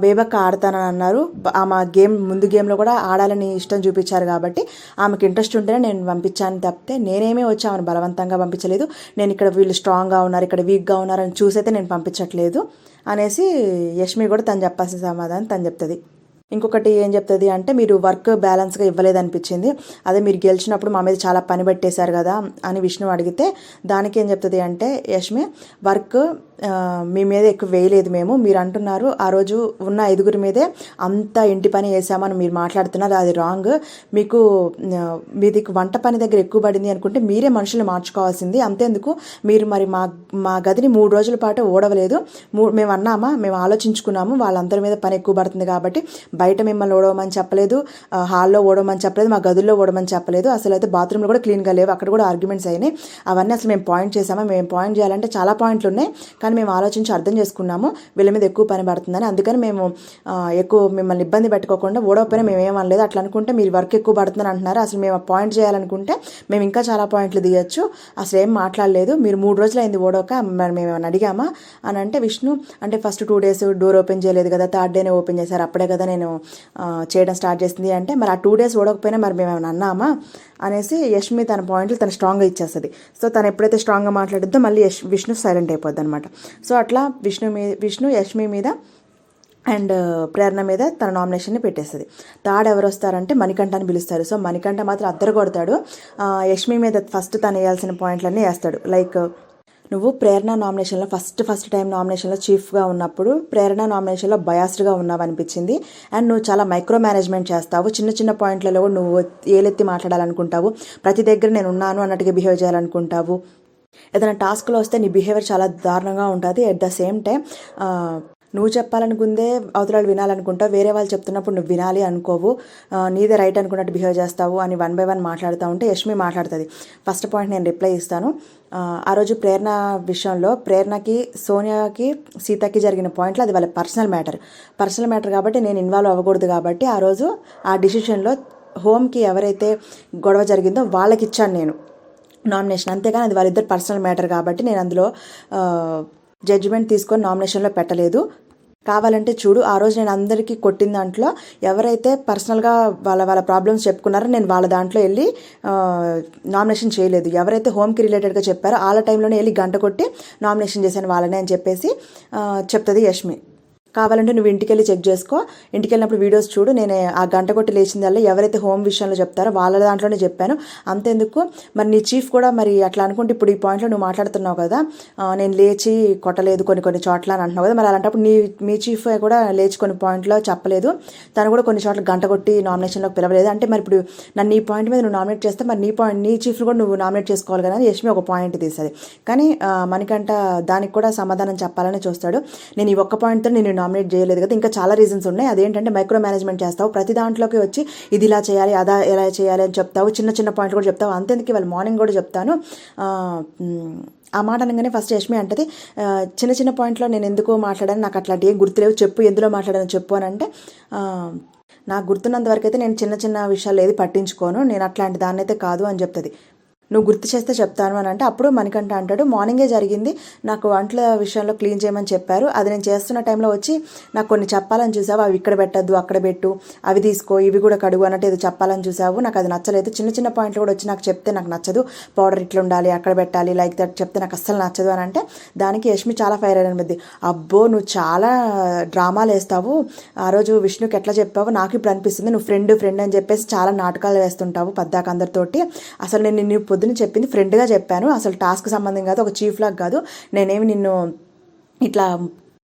బేబక్క ఆడతానని అన్నారు. ఆమె గేమ్ ముందు గేమ్లో కూడా ఆడాలని ఇష్టం చూపించారు కాబట్టి ఆమెకి ఇంట్రెస్ట్ ఉంటేనే నేను పంపించాను తప్పితే నేనేమీ వచ్చి ఆమెను బలవంతంగా పంపించలేదు. నేను ఇక్కడ వీళ్ళు స్ట్రాంగ్గా ఉన్నారు ఇక్కడ వీక్గా ఉన్నారని చూసైతే నేను పంపించట్లేదు అనేసి యష్మి కూడా తను చెప్పాల్సిన సమాధానం తను చెప్తుంది. ఇంకొకటి ఏం చెప్తుంది అంటే మీరు వర్క్ బ్యాలెన్స్గా ఇవ్వలేదు అనిపించింది అదే మీరు గెలిచినప్పుడు మా మీద చాలా పని పెట్టేశారు కదా అని విష్ణు అడిగితే దానికి ఏం చెప్తుంది అంటే యష్మి వర్క్ మీ మీద ఎక్కువ వేయలేదు మేము. మీరు అంటున్నారు ఆ రోజు ఉన్న ఐదుగురి మీదే అంత ఇంటి పని వేసామని మీరు మాట్లాడుతున్నారు అది రాంగ్. మీకు మీది వంట పని దగ్గర ఎక్కువ పడింది అనుకుంటే మీరే మనుషులు మార్చుకోవాల్సింది. అంతేందుకు మీరు మరి మా మా గదిని మూడు రోజుల పాటు ఓడవలేదు. మూ మేము అన్నామా? మేము ఆలోచించుకున్నాము. వాళ్ళందరి మీద పని ఎక్కువ పడుతుంది కాబట్టి బయట మిమ్మల్ని ఓడవమని చెప్పలేదు. హాల్లో ఓడమని చెప్పలేదు. మా గదుల్లో ఓడమని చెప్పలేదు. అసలు అయితే బాత్రూమ్లు కూడా క్లీన్గా లేవు. అక్కడ కూడా ఆర్గ్యుమెంట్స్ అయినాయి. అవన్నీ అసలు మేము పాయింట్ చేసామా మేము పాయింట్ చేయాలంటే చాలా పాయింట్లు ఉన్నాయి కానీ మేము ఆలోచించి అర్థం చేసుకున్నాము. వీళ్ళ మీద ఎక్కువ పని పడుతుందని. అందుకని మేము ఎక్కువ మిమ్మల్ని ఇబ్బంది పెట్టుకోకుండా ఓడవపోయినా మేము ఏమనలేదు అట్లా అనుకుంటే మీరు వర్క్ ఎక్కువ పడుతుందని అంటున్నారు. అసలు మేము పాయింట్ చేయాలనుకుంటే మేము ఇంకా చాలా పాయింట్లు తీయచ్చు. అసలు ఏం మాట్లాడలేదు. మీరు మూడు రోజులు అయింది ఓడవక మరి మేము ఏమైనా అడిగామా? అని అంటే విష్ణు అంటే first two days door open చేయలేదు కదా థర్డ్ డేనే ఓపెన్ చేశారు. అప్పుడే కదా నేను చేయడం స్టార్ట్ చేసింది. అంటే మరి ఆ టూ డేస్ ఓడకపోయినా మరి మేము ఏమైనా అన్నామా? అనేసి యష్మి తన పాయింట్లు తను స్ట్రాంగ్గా ఇచ్చేస్తుంది. సో తను ఎప్పుడైతే స్ట్రాంగ్గా మాట్లాడుద్దో మళ్ళీ యష్ విష్ణు సైలెంట్ అయిపోద్ది అనమాట సో అట్లా విష్ణు మీ విష్ణు యష్మి మీద అండ్ ప్రేరణ మీద తన నామినేషన్ని పెట్టేస్తుంది. థర్డ్ ఎవరు వస్తారంటే మణికంఠ అని పిలుస్తారు. సో మణికంఠ మాత్రం అద్దరు కొడతాడు యష్మి మీద ఫస్ట్ తను వేయాల్సిన పాయింట్లన్నీ వేస్తాడు. లైక్ నువ్వు ప్రేరణ నామినేషన్లో ఫస్ట్ ఫస్ట్ టైం నామినేషన్లో చీఫ్గా ఉన్నప్పుడు ప్రేరణ నామినేషన్లో బయాస్డ్గా ఉన్నావు అనిపించింది. అండ్ నువ్వు చాలా మైక్రో మేనేజ్మెంట్ చేస్తావు. చిన్న చిన్న పాయింట్లలో నువ్వు ఏలెత్తి మాట్లాడాలనుకుంటావు. ప్రతి దగ్గర నేను ఉన్నాను అన్నట్టుగా బిహేవ్ చేయాలనుకుంటావు. ఏదైనా టాస్క్లో వస్తే నీ బిహేవియర్ చాలా దారుణంగా ఉంటుంది. ఎట్ ద సేమ్ టైం నువ్వు చెప్పాలనుకుందే అవతలాలు వినాలనుకుంటావు వేరే వాళ్ళు చెప్తున్నప్పుడు నువ్వు వినాలి అనుకోవు. నీదే రైట్ అనుకున్నట్టు బిహేవ్ చేస్తావు అని వన్ బై వన్ మాట్లాడుతూ ఉంటే యష్మి మాట్లాడుతుంది. ఫస్ట్ పాయింట్ నేను రిప్లై ఇస్తాను. ఆ, రోజు ప్రేరణ విషయంలో ప్రేరణకి సోనియాకి సీతకి జరిగిన పాయింట్లు అది వాళ్ళ పర్సనల్ మ్యాటర్ పర్సనల్ మ్యాటర్ కాబట్టి నేను ఇన్వాల్వ్ అవ్వకూడదు కాబట్టి ఆ రోజు ఆ డిసిషన్లో హోమ్కి ఎవరైతే గొడవ జరిగిందో వాళ్ళకి ఇచ్చాను నేను. నామినేషన్. అంతేగాని అది వాళ్ళిద్దరు పర్సనల్ మ్యాటర్ కాబట్టి నేను అందులో జడ్జిమెంట్ తీసుకొని నామినేషన్లో పెట్టలేదు. కావాలంటే చూడు ఆ రోజు నేను అందరికీ కొట్టిన దాంట్లో ఎవరైతే పర్సనల్గా వాళ్ళ వాళ్ళ ప్రాబ్లమ్స్ చెప్పుకున్నారో నేను వాళ్ళ దాంట్లో వెళ్ళి నామినేషన్ చేయలేదు. ఎవరైతే హోమ్కి రిలేటెడ్గా చెప్పారో వాళ్ళ టైంలోనే వెళ్ళి గంట కొట్టి నామినేషన్ చేశాను వాళ్ళనే అని చెప్పేసి చెప్తుంది యష్మి. కావాలంటే నువ్వు ఇంటికి వెళ్ళి చెక్ చేసుకో. ఇంటికి వెళ్ళినప్పుడు వీడియోస్ చూడు. నేను ఆ గంట కొట్టి లేచిందల్లా ఎవరైతే హోమ్ విషయంలో చెప్తారో వాళ్ళ దాంట్లోనే చెప్పాను. అంతేందుకు? మరి నీ చీఫ్ కూడా మరి అట్లా అనుకుంటే ఇప్పుడు ఈ పాయింట్లో నువ్వు మాట్లాడుతున్నావు కదా. నేను లేచి కొట్టలేదు కొన్ని కొన్ని చోట్ల అని అంటున్నావు కదా. మరి అలాంటప్పుడు నీ మీ చీఫ్ కూడా లేచి కొన్ని పాయింట్లో చెప్పలేదు. తను కూడా కొన్ని చోట్ల గంట కొట్టి నామినేషన్లోకి పిలవలేదు. అంటే మరి ఇప్పుడు నన్ను ఈ పాయింట్ మీద నువ్వు నామినేట్ చేస్తే మరి నీ పాయింట్ నీ చీఫ్ కూడా నువ్వు నామినేట్ చేసుకోవాలి కదా అని యశ్మి ఒక పాయింట్ తీసేది. కానీ మనకంట దానికి కూడా సమాధానం చెప్పాలని చూస్తాడు. నేను ఈ ఒక్క పాయింట్తో నేను నామినేట్ చేయలేదు కదా. ఇంకా చాలా రీజన్స్ ఉన్నాయి. అదేంటంటే మైక్రో మేనేజ్మెంట్ చేస్తావు. ప్రతి దాంట్లోకి వచ్చి ఇది ఇలా చేయాలి అదా ఎలా చేయాలి అని చెప్తావు. చిన్న చిన్న పాయింట్లు కూడా చెప్తావు. అంతేందుకు వాళ్ళు మార్నింగ్ కూడా చెప్తాను. ఆ, మాట అనగానే ఫస్ట్ యష్మి అంటది చిన్న చిన్న పాయింట్లో నేను ఎందుకు మాట్లాడాను? నాకు అట్లాంటి ఏం గుర్తులేవు. చెప్పు ఎందులో మాట్లాడాను చెప్పు అని అంటే నాకు గుర్తున్నంత వరకు అయితే నేను చిన్న చిన్న విషయాలు ఏది పట్టించుకోను. నేను అట్లాంటి దాన్నైతే కాదు అని చెప్తుంది. నువ్వు గుర్తు చేస్తే చెప్తాను అని అంటే అప్పుడు మణికంఠ అంటాడు మార్నింగే జరిగింది నాకు వంటల విషయంలో క్లీన్ చేయమని చెప్పారు. అది నేను చేస్తున్న టైంలో వచ్చి నాకు కొన్ని చెప్పాలని చూసావు అవి ఇక్కడ పెట్టద్దు అక్కడ పెట్టు అవి తీసుకో ఇవి కూడా కడుగు అన్నట్టు ఏదో చెప్పాలని చూసావు. నాకు అది నచ్చలేదు. చిన్న చిన్న పాయింట్లు కూడా వచ్చి నాకు చెప్తే నాకు నచ్చదు. పౌడర్ ఇట్లా ఉండాలి అక్కడ పెట్టాలి లైక్ దట్ చెప్తే నాకు అస్సలు నచ్చదు అని అంటే దానికి యష్మి చాలా ఫైర్ అయినది అబ్బో నువ్వు చాలా డ్రామాలు వేస్తావు. ఆ రోజు విష్ణుకి ఎట్లా చెప్పావు? నాకు ఇప్పుడు అనిపిస్తుంది నువ్వు ఫ్రెండ్ ఫ్రెండ్ అని చెప్పేసి చాలా నాటకాలు వేస్తుంటావు పద్దాక అందరితోటి. అసలు నేను నిన్ను పొద్దున చెప్పింది ఫ్రెండ్గా చెప్పాను. అసలు టాస్క్ సంబంధం కాదు ఒక చీఫ్ లాగా కాదు. నేనేమి నిన్ను ఇట్లా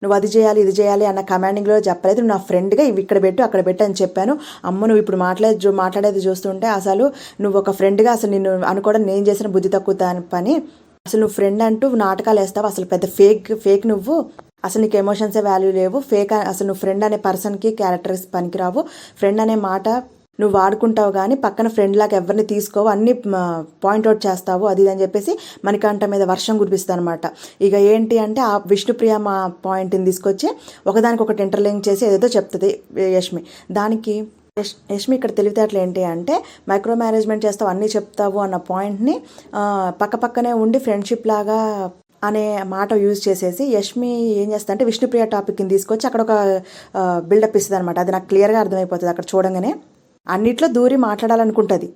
నువ్వు అది చేయాలి ఇది చేయాలి అన్న కమాండింగ్లో చెప్పలేదు. నువ్వు నా ఫ్రెండ్గా ఇవి ఇక్కడ పెట్టు అక్కడ పెట్టు అని చెప్పాను. అమ్మ నువ్వు ఇప్పుడు మాట్లాడేది మాట్లాడేది చూస్తుంటే అసలు నువ్వు ఒక ఫ్రెండ్గా అసలు నిన్ను అనుకోవడం నేను చేసిన బుద్ధి తక్కువ దాని పని. అసలు నువ్వు ఫ్రెండ్ అంటూ నాటకాలు వేస్తావు? అసలు పెద్ద ఫేక్ ఫేక్ నువ్వు. అసలు నీకు ఎమోషన్సే వాల్యూ లేవు. ఫేక్ అసలు నువ్వు ఫ్రెండ్ అనే పర్సన్కి క్యారెక్టర్స్ పనికిరావు. ఫ్రెండ్ అనే మాట నువ్వు వాడుకుంటావు కానీ పక్కన ఫ్రెండ్ లాగా ఎవరిని తీసుకోవు అన్ని పాయింట్అవుట్ చేస్తావు అది అని చెప్పేసి మణికంఠ మీద వర్షం కురిపిస్తుంది అనమాట ఇక ఏంటి అంటే ఆ విష్ణుప్రియ మా పాయింట్ని తీసుకొచ్చి ఒకదానికి ఒకటి ఇంటర్లింక్ చేసి ఏదేదో చెప్తుంది యష్మి. దానికి యష్మి ఇక్కడ తెలివితేటలు ఏంటి అంటే మైక్రో మేనేజ్మెంట్ చేస్తావు అన్నీ చెప్తావు అన్న పాయింట్ని పక్క పక్కనే ఉండి ఫ్రెండ్షిప్ లాగా అనే మాట యూజ్ చేసేసి యష్మి ఏం చేస్తా అంటే విష్ణుప్రియ టాపిక్ని తీసుకొచ్చి అక్కడ ఒక బిల్డప్ ఇస్తుంది అనమాట అది నాకు క్లియర్గా అర్థమైపోతుంది అక్కడ చూడంగానే. అన్నిట్లో దూరి మాట్లాడాలనుకుంటుంది.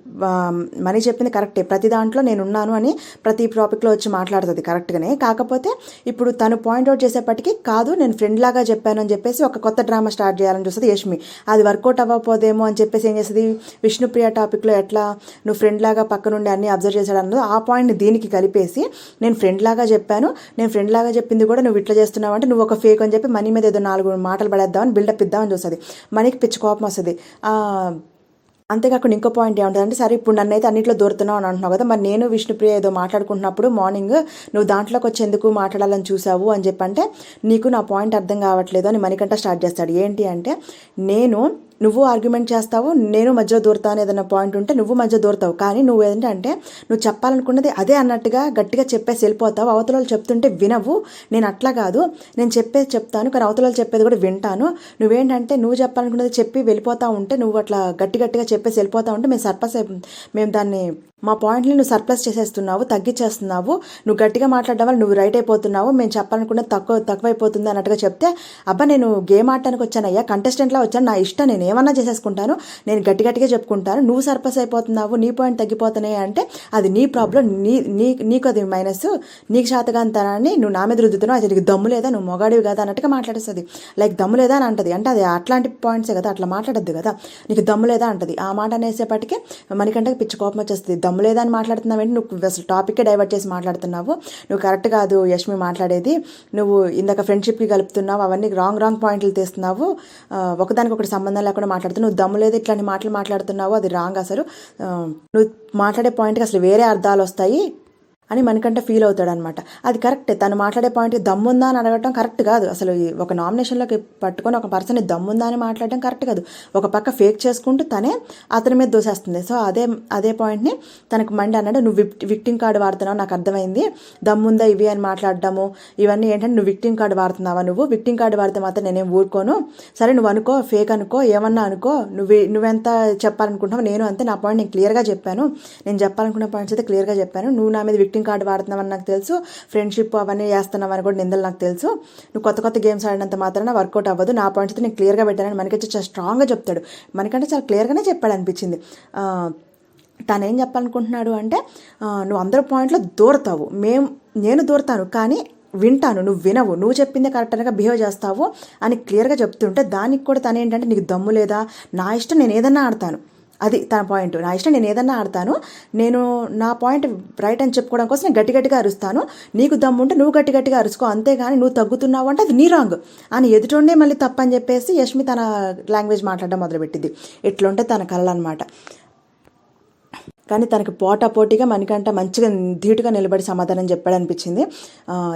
మనీ చెప్పింది కరెక్టే. ప్రతి దాంట్లో నేను ఉన్నాను అని ప్రతి టాపిక్లో వచ్చి మాట్లాడుతుంది కరెక్ట్గానే. కాకపోతే ఇప్పుడు తను పాయింట్ అవుట్ చేసేప్పటికీ కాదు నేను ఫ్రెండ్ లాగా చెప్పాను అని చెప్పేసి ఒక కొత్త డ్రామా స్టార్ట్ చేయాలని చూస్తుంది యష్మి. అది వర్కౌట్ అవ్వకపోదేమో అని చెప్పేసి ఏం చేస్తుంది? విష్ణుప్రియ టాపిక్లో ఎట్లా నువ్వు ఫ్రెండ్ లాగా పక్క నుండి అన్ని అబ్జర్వ్ చేశాడు అన్నది ఆ పాయింట్ని దీనికి కలిపేసి నేను ఫ్రెండ్ లాగా చెప్పాను నేను ఫ్రెండ్ లాగా చెప్పింది కూడా నువ్వు ఇట్లా చేస్తున్నావు అంటే నువ్వు ఒక ఫేక్ అని చెప్పి మనీ మీద ఏదో నాలుగు మాటలు పడేద్దామని బిల్డప్ ఇద్దామని చూస్తుంది. మనీకి పిచ్చి కోపం వస్తుంది. అంతేకాకుండా ఇంకో పాయింట్ ఏముంటుందంటే సరే ఇప్పుడు నన్ను అయితే అన్నింటిలో దూరుతున్నావు అని అంటున్నావు కదా మరి నేను విష్ణుప్రియ ఏదో మాట్లాడుకుంటున్నప్పుడు మార్నింగ్ నువ్వు దాంట్లోకి వచ్చి ఎందుకు మాట్లాడాలని చూసావు అని చెప్పంటే నీకు నా పాయింట్ అర్థం కావట్లేదు అని మణికంఠ స్టార్ట్ చేస్తాడు. ఏంటి అంటే నేను నువ్వు ఆర్గ్యుమెంట్ చేస్తావు నేను మధ్యలో దూరతాను ఏదైనా పాయింట్ ఉంటే నువ్వు మధ్య దూరతావు. కానీ నువ్వు ఏంటంటే నువ్వు చెప్పాలనుకున్నది అదే అన్నట్టుగా గట్టిగా చెప్పేసి వెళ్ళిపోతావు. అవతల చెప్తుంటే వినవు. నేను అట్లా కాదు. నేను చెప్పేది చెప్తాను. కానీ అవతల చెప్పేది కూడా వింటాను. నువ్వేంటంటే నువ్వు చెప్పాలనుకున్నది చెప్పి వెళ్ళిపోతా ఉంటే నువ్వు అట్లా గట్టి గట్టిగా చెప్పేసి వెళ్ళిపోతా ఉంటే మేము సర్పస్ మేము దాన్ని మా పాయింట్ని నువ్వు సర్ప్లస్ చేసేస్తున్నావు తగ్గించేస్తున్నావు నువ్వు గట్టిగా మాట్లాడడం వల్ల నువ్వు రైట్ అయిపోతున్నావు మేము చెప్పాలనుకున్న తక్కువ తక్కువైపోతుంది అన్నట్టుగా చెప్తే అబ్బా నేను గేమ్ ఆడటానికి వచ్చానయ్యా కంటెస్టెంట్లా వచ్చాను నా ఇష్టం నేను ఏమన్నా చేసేసుకుంటాను నేను గట్టి గట్టిగా చెప్పుకుంటాను నువ్వు సర్ప్లస్ అయిపోతున్నావు నీ పాయింట్ తగ్గిపోతున్నాయి అంటే అది నీ ప్రాబ్లం నీ నీ నీకు అది మైనస్ నీకు శాతగాంతనాన్ని నువ్వు నా మీద రుద్దుతున్నావు అది నీకు దమ్ము లేదా నువ్వు మొగాడివి కదా అన్నట్టుగా మాట్లాడేస్తుంది. లైక్ దమ్ము లేదా అని అంటది అంటే అది అట్లాంటి పాయింట్సే కదా అట్లా మాట్లాడద్దు కదా నీకు దమ్ము లేదా అంటది. ఆ మాట అనేసేపటికి మనకంటే పిచ్చి కోపం వచ్చేస్తుంది దమ్ము లేదా అని మాట్లాడుతున్నావు నువ్వు అసలు టాపిక్కే డైవర్ట్ చేసి మాట్లాడుతున్నావు. నువ్వు కరెక్ట్ కాదు యష్మి మాట్లాడేది. నువ్వు ఇందాక ఫ్రెండ్షిప్కి కలుపుతున్నావు అవన్నీ రాంగ్ రాంగ్ పాయింట్లు తీస్తున్నావు. ఒకదానికి ఒకటి సంబంధం లేకుండా మాట్లాడుతున్నావు. నువ్వు దమ్ము లేదు ఇట్లాంటి మాటలు మాట్లాడుతున్నావు. అది రాంగ్ అసలు. నువ్వు మాట్లాడే పాయింట్కి అసలు వేరే అర్థాలు వస్తాయి. అని మనకంటే ఫీల్ అవుతాడనమాట. అది కరెక్టే తను మాట్లాడే పాయింట్ దమ్ముందా అని అడగటం కరెక్ట్ కాదు. అసలు ఒక నామినేషన్లోకి పట్టుకొని ఒక పర్సన్ దమ్ముందా అని మాట్లాడటం కరెక్ట్ కాదు. ఒక పక్క ఫేక్ చేసుకుంటూ తనే అతని మీద దోసేస్తుంది. సో అదే అదే పాయింట్ని తనకు మండి అన్నాడు. నువ్వు విక్టింగ్ కార్డు వాడుతున్నావు. నాకు అర్థమైంది. దమ్ముందా ఇవి అని మాట్లాడడము ఇవన్నీ ఏంటంటే నువ్వు విక్టింగ్ కార్డు వాడుతున్నావా నువ్వు? విక్టింగ్ కార్డు వాడితే మాత్రం నేనేం ఊరుకోను. సరే నువ్వు అనుకో ఫేక్ అనుకో ఏమన్నా అనుకో. నువ్వు నువ్వెంత చెప్పాలనుకుంటున్నావు నేను అంతే. నా పాయింట్ నేను క్లియర్గా చెప్పాను. నేను చెప్పాలనుకున్న పాయింట్స్ అయితే క్లియర్గా చెప్పాను. నువ్వు నా మీద విక్టింగ్ గ్రీటింగ్ కార్డు వాడుతున్నావని నాకు తెలుసు. ఫ్రెండ్షిప్ అవన్నీ చేస్తున్నావని కూడా నిందలు నాకు తెలుసు. నువ్వు కొత్త కొత్త గేమ్స్ ఆడినంత మాత్రాన వర్కౌట్ అవ్వదు. నా పాయింట్స్ నేను క్లియర్గా పెట్టానని మనకి చాలా స్ట్రాంగ్గా చెప్తాడు. మనకంటే చాలా క్లియర్గానే చెప్పాడు అనిపించింది తను ఏం చెప్పాలనుకుంటున్నాడు అంటే నువ్వు అందరి పాయింట్లో దూరతావు. మేము నేను దూరతాను కానీ వింటాను. నువ్వు వినవు. నువ్వు చెప్పిందే కరెక్ట్గా బిహేవ్ చేస్తావు అని క్లియర్గా చెప్తుంటే దానికి కూడా తనేంటంటే నీకు దమ్ము లేదా? నా ఇష్టం నేను ఏదన్నా ఆడతాను. అది తన పాయింట్. నా ఇష్టం నేను ఏదన్నా ఆడతాను నేను నా పాయింట్ రైట్ అని చెప్పుకోవడం కోసం నేను గట్టి గట్టిగా అరుస్తాను. నీకు దమ్ముంటే నువ్వు గట్టి గట్టిగా అరుసుకో అంతేగాని నువ్వు తగ్గుతున్నావు అంటే అది నీ రాంగ్ అని ఎదుటోండే మళ్ళీ తప్పని చెప్పేసి యష్మి తన లాంగ్వేజ్ మాట్లాడడం మొదలుపెట్టింది. ఎట్లుంటే తన కళ అనమాట కానీ తనకి పోట పోటీగా మనకంట మంచిగా ధీటుగా నిలబడి సమాధానం చెప్పాడు అనిపించింది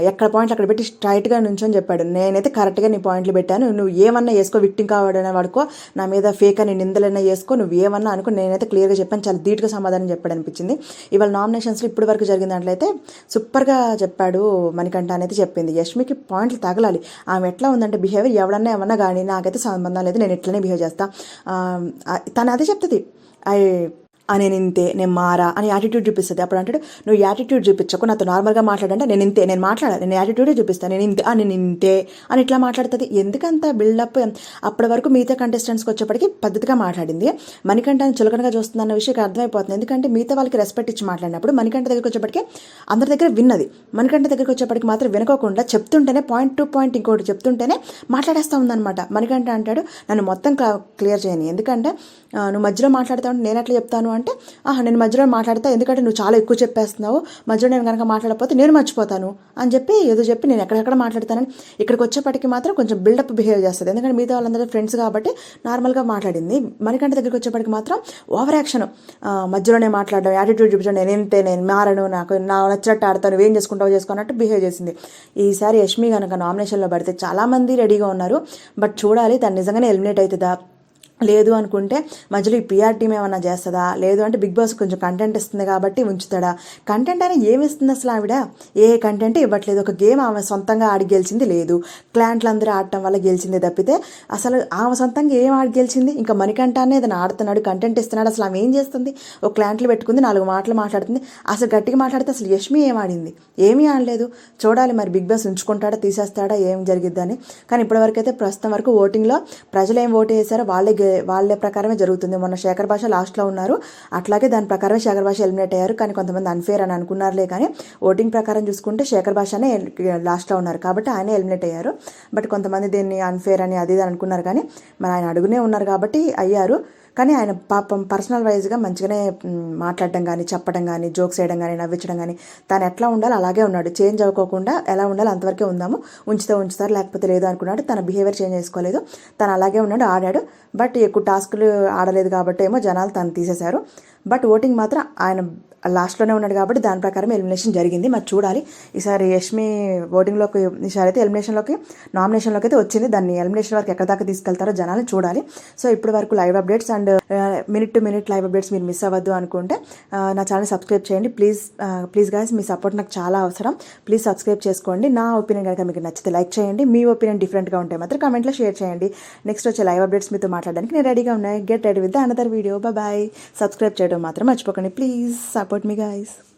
ఎక్కడ పాయింట్లు అక్కడ పెట్టి స్ట్రైట్గా నుంచొని చెప్పాడు. నేనైతే కరెక్ట్గా నీ పాయింట్లు పెట్టాను. నువ్వు ఏమన్నా వేసుకో విక్టింగ్ కావాడనే వాడుకో. నా మీద ఫేక్ అని నిందలైనా వేసుకో. నువ్వు ఏమన్నా అనుకో. నేనైతే క్లియర్గా చెప్పాను. చాలా ధీటుగా సమాధానం చెప్పాడు అనిపించింది ఇవాళ నామినేషన్స్లో ఇప్పటి వరకు జరిగిన దాంట్లో సూపర్గా చెప్పాడు మణికంఠ అనేది చెప్పింది. యష్మికి పాయింట్లు తగలాలి. ఆమె ఎట్లా ఉందంటే బిహేవియర్ ఎవడన్నా ఏమన్నా కానీ నాకైతే సంబంధం లేదు. నేను ఇట్లనే బిహేవ్ చేస్తా. తను అదే చెప్తుంది. ఐ నేను ఇంతే నేను మారా అని యాటిట్యూడ్ చూపిస్తుంది. అప్పుడు అంటాడు నువ్వు యాటిట్యూడ్ చూపించకు నాతో నార్మల్గా మాట్లాడంటే నేను ఇంతే నేను మాట్లాడాలి నేను యాటిట్యూడే చూపిస్తాను నేను ఇంతే నేను ఇంతే అని ఇట్లా మాట్లాడుతుంది. ఎందుకంత బిల్డప్ అప్పటి వరకు మిగతా కంటెస్టెంట్స్కి వచ్చేప్పటికి పద్ధతిగా మాట్లాడింది. మణికంఠ చులకనగా చూస్తుందన్న విషయం అర్థమైపోతుంది. ఎందుకంటే మిగతా వాళ్ళకి రెస్పెక్ట్ ఇచ్చి మాట్లాడినప్పుడు మణికంఠ దగ్గరికి వచ్చేప్పటికి అందరి దగ్గర విన్నది. మణికంఠ దగ్గరికి వచ్చేప్పటికి మాత్రం వినకోకుండా చెప్తుంటేనే పాయింట్ టు పాయింట్ ఇంకోటి చెప్తుంటేనే మాట్లాడేస్తా ఉందన్నమాట. మణికంఠ అంటాడు నన్ను మొత్తం క్లియర్ చేయని. ఎందుకంటే నువ్వు మధ్యలో మాట్లాడుతావు నేను ఎట్లా చెప్తాను అంటే ఆహా నేను మధ్యలో మాట్లాడతా ఎందుకంటే నువ్వు చాలా ఎక్కువ చెప్పేస్తున్నావు. మధ్యలో నేను కనుక మాట్లాడకపోతే నేను మర్చిపోతాను. అని చెప్పి ఏదో చెప్పి నేను ఎక్కడెక్కడ మాట్లాడతానని ఇక్కడికి వచ్చేప్పటికి మాత్రం కొంచెం బిల్డప్ బిహేవ్ చేస్తుంది. ఎందుకంటే మిగతా వాళ్ళందరూ ఫ్రెండ్స్ కాబట్టి నార్మల్గా మాట్లాడింది. మణికంఠ దగ్గరికి వచ్చేప్పటికి మాత్రం ఓవర్ యాక్షన్ మధ్యలోనే మాట్లాడడం యాటిట్యూడ్ చూపించడం నేను ఎంతే నేను మారను నాకు నా నచ్చినట్టు ఆడతాను ఏం చేసుకుంటావు చేసుకున్నట్టు బిహేవ్ చేసింది. ఈసారి యష్మి కనుక నామినేషన్లో పడితే చాలామంది రెడీగా ఉన్నారు. బట్ చూడాలి తను నిజంగానే ఎలిమినేట్ అవుతుందా? లేదు అనుకుంటే మధ్యలో ఈ పిఆర్ టీమ్ ఏమన్నా చేస్తుందా? లేదు అంటే బిగ్ బాస్ కొంచెం కంటెంట్ ఇస్తుంది కాబట్టి ఉంచుతాడా? కంటెంట్ అయినా ఏమి ఇస్తుంది అసలు ఆవిడ? ఏ కంటెంట్ ఇవ్వట్లేదు. ఒక గేమ్ ఆమె సొంతంగా ఆడి గెలిచింది లేదు. క్లాంట్లు అందరూ ఆడటం వల్ల గెలిచిందే తప్పితే అసలు ఆమె సొంతంగా ఏం ఆడి గెలిచింది? ఇంకా మణికంఠాన్ని ఏదైనా ఆడుతున్నాడు కంటెంట్ ఇస్తున్నాడు అసలు ఆమె ఏం చేస్తుంది? ఒక క్లాంట్లు పెట్టుకుంది నాలుగు మాటలు మాట్లాడుతుంది. అసలు గట్టిగా మాట్లాడితే అసలు యష్మి ఏం ఆడింది? ఏమీ ఆడలేదు. చూడాలి మరి బిగ్ బాస్ ఉంచుకుంటాడా తీసేస్తాడా ఏం జరిగిద్దని. కానీ ఇప్పటివరకు అయితే ప్రస్తుతం వరకు ఓటింగ్లో ప్రజలు ఏం ఓటు వేశారో వాళ్ళే వాళ్ళ ప్రకారమే జరుగుతుంది. మొన్న శేఖర్ భాష లాస్ట్లో ఉన్నారు. అట్లాగే దాని ప్రకారమే శేఖర్ భాష ఎలిమినేట్ అయ్యారు. కానీ కొంతమంది అన్ఫేర్ అని అనుకున్నారులే కానీ ఓటింగ్ ప్రకారం చూసుకుంటే శేఖర్ భాషనే లాస్ట్లో ఉన్నారు. కాబట్టి ఆయన ఎలిమినేట్ అయ్యారు. బట్ కొంతమంది దీన్ని అన్ఫేర్ అని అది ఇది అని అనుకున్నారు. కానీ మరి ఆయన అడుగునే ఉన్నారు కాబట్టి అయ్యారు. కానీ ఆయన పాపం పర్సనల్ వైజ్గా మంచిగానే మాట్లాడడం కానీ చెప్పడం కానీ జోక్స్ వేయడం కానీ నవ్వించడం కానీ తను ఎట్లా ఉండాలో అలాగే ఉన్నాడు. చేంజ్ అవ్వకోకుండా ఎలా ఉండాలో అంతవరకే ఉందాము. ఉంచితే ఉంచుతారు లేకపోతే లేదు అనుకున్నాడు. తన బిహేవియర్ చేంజ్ చేసుకోలేదు. తను అలాగే ఉన్నాడు ఆడాడు. బట్ ఎక్కువ టాస్కులు ఆడలేదు కాబట్టి ఏమో జనాలు తను తీసేశారు. బట్ ఓటింగ్ మాత్రం ఆయన లాస్ట్లోనే ఉన్నాడు కాబట్టి దాని ప్రకారం ఎలిమినేషన్ జరిగింది. మరి చూడాలి. ఈసారి యష్మి ఓటింగ్లోకి ఈసారి అయితే ఎలిమినేషన్లోకి నామినేషన్లోకి అయితే వచ్చింది. దాన్ని ఎలిమినేషన్ వరకు ఎక్కడ దాకా తీసుకెళ్తారో జనాలు చూడాలి. సో ఇప్పటి వరకు live updates and minute to minute live updates మీరు మిస్ అవ్వద్దు అనుకుంటే నా ఛానల్ సబ్స్క్రైబ్ చేయండి. ప్లీజ్ ప్లీజ్ గాయస్ మీ సపోర్ట్ నాకు చాలా అవసరం. ప్లీజ్ సబ్స్క్రైబ్ చేసుకోండి. నా ఒపీనియన్ కనుక మీకు నచ్చితే లైక్ చేయండి. మీ ఒపీనియన్ డిఫరెంట్గా ఉంటే మాత్రం కామెంట్లో షేర్ చేయండి. నెక్స్ట్ వచ్చే లైవ్ అప్డేట్స్ మీతో మాట్లాడడానికి నేను రెడీగా ఉన్నాయి get ready with another video. Bye. Subscribe చేయడం మాత్రం మర్చిపోకండి. Please support me guys